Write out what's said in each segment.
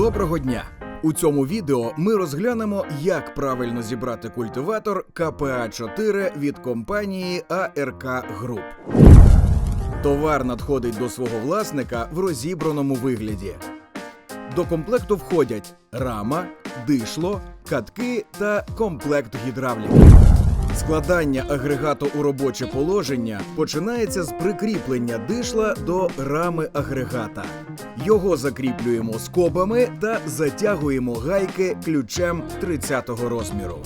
Доброго дня! У цьому відео ми розглянемо, як правильно зібрати культиватор КПА 4 від компанії АРК Груп. Товар надходить до свого власника в розібраному вигляді. До комплекту входять рама, дишло, катки та комплект гідравліки. Складання агрегату у робоче положення починається з прикріплення дишла до рами агрегата. Його закріплюємо скобами та затягуємо гайки ключем 30-го розміру.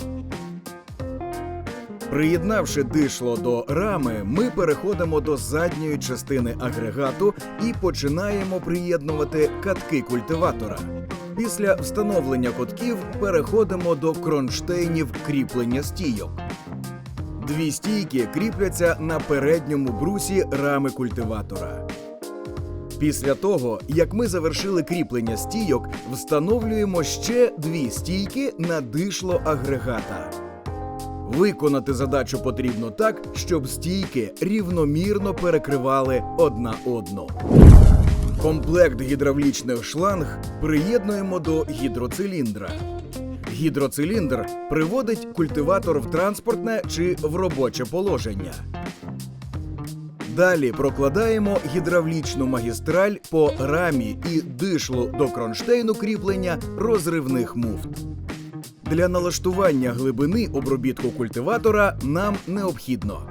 Приєднавши дишло до рами, ми переходимо до задньої частини агрегату і починаємо приєднувати катки культиватора. Після встановлення котків переходимо до кронштейнів кріплення стійок. Дві стійки кріпляться на передньому брусі рами культиватора. Після того, як ми завершили кріплення стійок, встановлюємо ще дві стійки на дишло агрегата. Виконати задачу потрібно так, щоб стійки рівномірно перекривали одна одну. Комплект гідравлічних шланг приєднуємо до гідроциліндра. Гідроциліндр приводить культиватор в транспортне чи в робоче положення. Далі прокладаємо гідравлічну магістраль по рамі і дишлу до кронштейну кріплення розривних муфт. Для налаштування глибини обробітку культиватора нам необхідно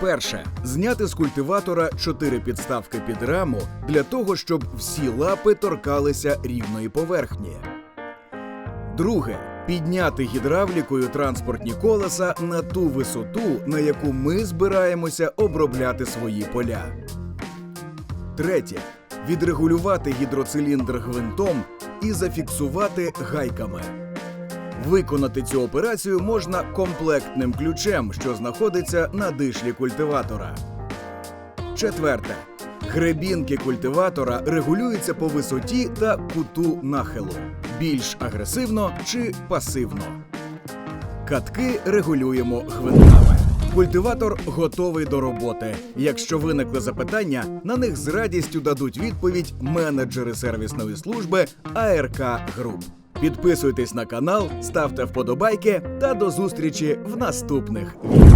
перше зняти з культиватора 4 підставки під раму для того, щоб всі лапи торкалися рівної поверхні. Друге підняти гідравлікою транспортні колеса на ту висоту, на яку ми збираємося обробляти свої поля. Третє відрегулювати гідроциліндр гвинтом і зафіксувати гайками. Виконати цю операцію можна комплектним ключем, що знаходиться на дишлі культиватора. Четверте. Гребінки культиватора регулюються по висоті та куту нахилу більш агресивно чи пасивно. Катки регулюємо гвинтами. Культиватор готовий до роботи. Якщо виникли запитання, на них з радістю дадуть відповідь менеджери сервісної служби АРК Груп. Підписуйтесь на канал, ставте вподобайки та до зустрічі в наступних відео.